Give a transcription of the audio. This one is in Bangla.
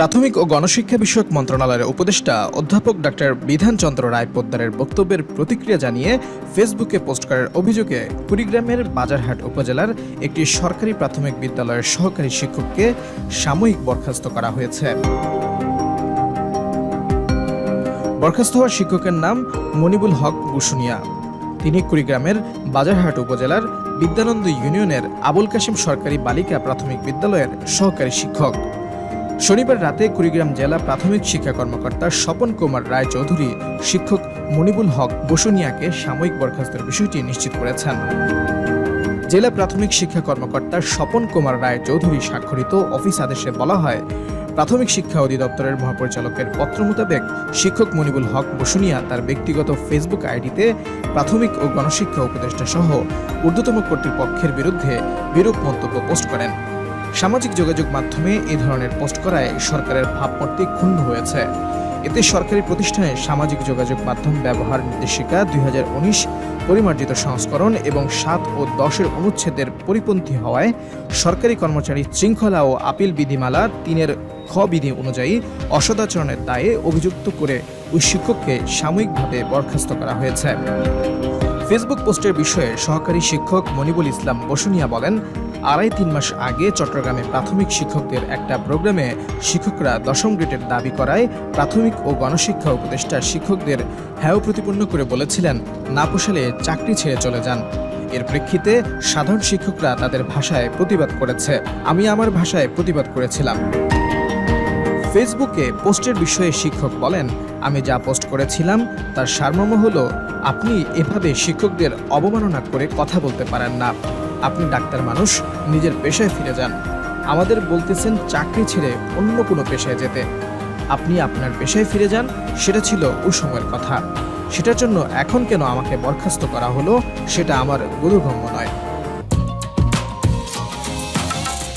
প্রাথমিক ও গণশিক্ষা বিষয়ক মন্ত্রণালয়ের উপদেষ্টা অধ্যাপক ডাক্তার বিধানচন্দ্র রায় পোদ্দারের বক্তব্যের প্রতিক্রিয়া জানিয়ে ফেসবুকে পোস্ট করার অভিযোগে কুড়িগ্রামের বাজারহাট উপজেলার একটি সরকারি প্রাথমিক বিদ্যালয়ের সহকারী শিক্ষককে সাময়িক বরখাস্ত করা হয়েছে। বরখাস্ত হওয়া শিক্ষকের নাম মনিবুল হক বসুনিয়া তিনি কুড়িগ্রামের বাজারহাট উপজেলার বিদ্যানন্দ ইউনিয়নের আবুল কাশিম সরকারি বালিকা প্রাথমিক বিদ্যালয়ের সহকারী শিক্ষক। শনিবার রাতে কুড়িগ্রাম জেলা প্রাথমিক শিক্ষা কর্মকর্তা স্বপন কুমার রায় চৌধুরী, শিক্ষক মনিবুল হক বসুনিয়াকে সাময়িক বরখাস্তের বিষয়টি নিশ্চিত করেছেন। জেলা প্রাথমিক শিক্ষা কর্মকর্তা স্বপন কুমার রায় চৌধুরী স্বাক্ষরিত অফিস আদেশে বলা হয়, প্রাথমিক শিক্ষা অধিদপ্তরের মহাপরিচালকের পত্র মোতাবেক শিক্ষক মনিবুল হক বসুনিয়া তার ব্যক্তিগত ফেসবুক আইডিতে প্রাথমিক ও গণশিক্ষা উপদেষ্টা সহ ঊর্ধ্বতম কর্তৃপক্ষের বিরুদ্ধে বিরূপ মন্তব্য পোস্ট করেন। সামাজিক যোগাযোগ মাধ্যমে এ ধরনের পোস্ট করায় সরকারের ভাবমূর্তি ক্ষুণ্ণ হয়েছে। এতে সরকারি প্রতিষ্ঠানে সামাজিক যোগাযোগ মাধ্যম ব্যবহার নির্দেশিকা দুই হাজার উনিশ পরিমার্জিত সংস্করণ এবং সাত ও দশের অনুচ্ছেদের পরিপন্থী হওয়ায় সরকারি কর্মচারী শৃঙ্খলা ও আপিল বিধিমালা তিনের খ বিধি অনুযায়ী অসদাচরণের দায়ে অভিযুক্ত করে ওই শিক্ষককে সাময়িকভাবে বরখাস্ত করা হয়েছে। ফেসবুক পোস্টের বিষয়ে সহকারী শিক্ষক মনিবুল ইসলাম বসুনিয়া বলেন আড়াই তিন মাস আগে চট্টগ্রামে প্রাথমিক শিক্ষকদের একটা প্রোগ্রামে শিক্ষকরা দশম গ্রেডের দাবি করায় প্রাথমিক ও গণশিক্ষা উপদেষ্টা শিক্ষকদের হ্যায় প্রতিপন্ন করে বলেছিলেন, না পোষালে চাকরি ছেড়ে চলে যান। এর প্রেক্ষিতে সাধারণ শিক্ষকরা তাদের ভাষায় প্রতিবাদ করেছে। আমি আমার ভাষায় প্রতিবাদ করেছিলাম। ফেসবুকে পোস্টের বিষয়ে শিক্ষক বলেন, আমি যা পোস্ট করেছিলাম, তার সারমর্ম হলো, আপনি এভাবে শিক্ষকদের অবমাননা করে কথা বলতে পারেন না। আপনি ডাক্তার মানুষ, নিজের পেশায় ফিরে যান। আমাদের বলতেছেন চাকরি ছেড়ে অন্য কোনো পেশায় যেতে। আপনি আপনার পেশায় ফিরে যান, সেটা ছিল ওই সময়ের কথা। সেটার জন্য এখন কেন আমাকে বরখাস্ত করা হলো, সেটা আমার গুরুগম্য নয়।